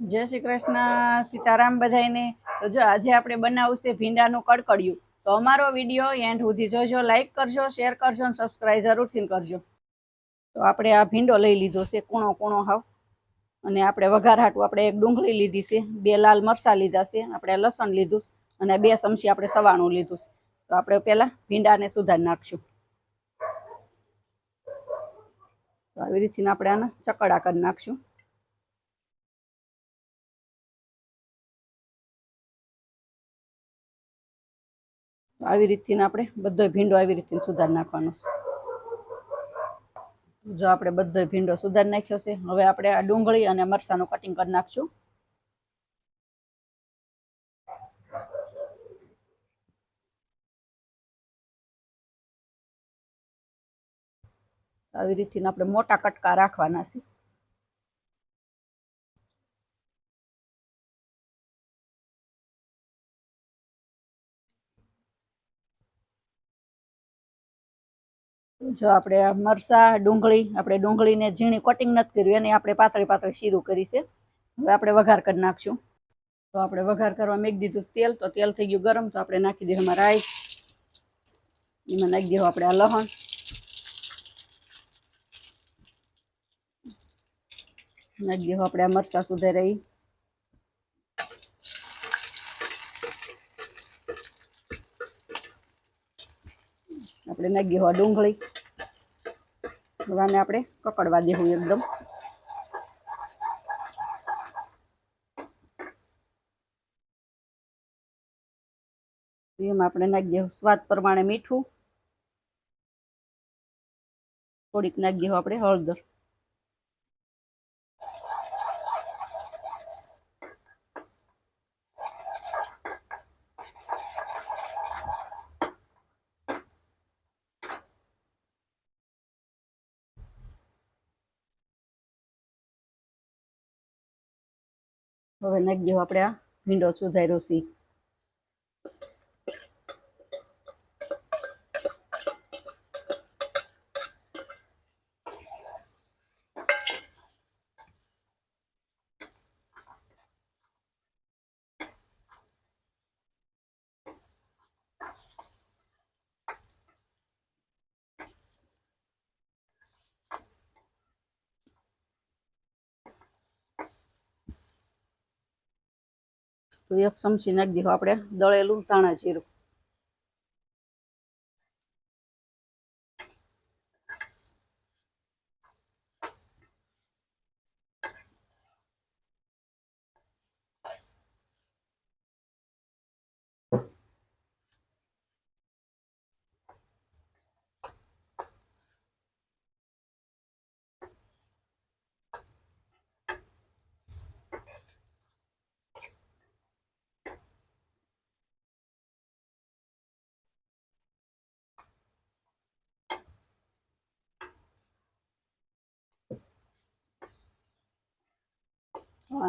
જય શ્રી કૃષ્ણ, સીતારામ બધાયને. તો જો આજે આપણે બનાવવું છે ભીંડાનું કડકડિયું. તો અમારો વીડિયો એન્ડ સુધી જોજો લાઇક કરજો, શેર કરજો અને સબસ્ક્રાઈબ જરૂરથી કરજો. તો આપણે આ ભીંડો લઈ લીધો છે, કૂણો કૂણો હાવ. અને આપણે વઘાર હાટું આપણે એક ડુંગળી લીધી છે, બે લાલ મરચાં લીધા છે, આપણે લસણ લીધું અને બે ચમચી આપણે સવાણું લીધું તો આપણે પહેલાં ભીંડાને સુધારી નાખશું. તો આવી રીતના આપણે આને ચકડા કરી નાખશું. આવી રીતથી આપણે બધો ભીંડો આવી રીતે સુધારી નાખવાનો જો આપણે બધો ભીંડો સુધારી નાખ્યો છે, હવે આપણે આ ડુંગળી અને મરસાનું કટિંગ કરી નાખશું. આવી રીતથી આપણે મોટા કટકા રાખવાના છે. જો આપણે આ મરસા, ડુંગળી, આપણે ડુંગળીને ઝીણી કટિંગ નથી કર્યું, એને આપણે પાતળી પાતળી શીરું કરી છે. હવે આપણે વઘાર કરી નાખશું. તો આપણે વઘાર કરવા મેં દીધું તેલ, તો તેલ થઈ ગયું ગરમ, તો આપણે નાખી દઈએ એમાં રાઈ. એમાં નાખી દઈએ આપણે આ લહણ. નાખી દઈએ આપણે આ મરસા સુધારાઈ આપણે નાખી દઈએ ડુંગળી. હવે આને આપણે કકડવા દેવું એકદમ. એમાં આપણે નાખી દેવું સ્વાદ પ્રમાણે મીઠું. થોડીક નાખી દેવું આપણે હળદર. હવે નાખી દઈશું આપણે આ ભીંડો સુધાર્યો છે. તો એક ચમચી નાખી દીધું. આપણે દળેલું ધાણા જીરું.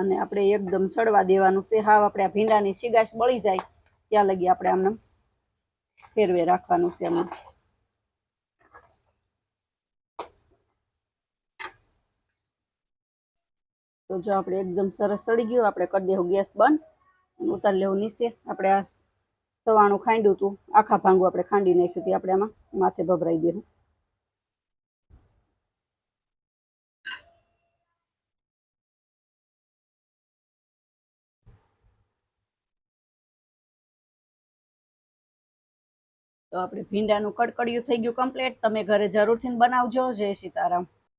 અને આપણે એકદમ ચડવા દેવાનું છે. હાવ આપણે આ ભીંડાની શીગાશ બળી જાય, ત્યાં લગી આપણે આમને ફેરવે રાખવાનું છે એમાં. તો જો આપણે એકદમ સરસ સડી ગયું, આપણે કરી દેવું ગેસ બંધ અને ઉતારી લેવું નીચે. આપણે આ સવાણું ખાંડ્યું હતું, આખા ભાંગું આપણે ખાંડી નાખ્યું હતું, આપણે આમાં માથે ભભરાઈ દેવું તો આપણે ભીંડાનું કડકડિયું થઈ ગયું કમ્પ્લીટ તમે ઘરે જરૂરથી બનાવજો. જય સીતારામ.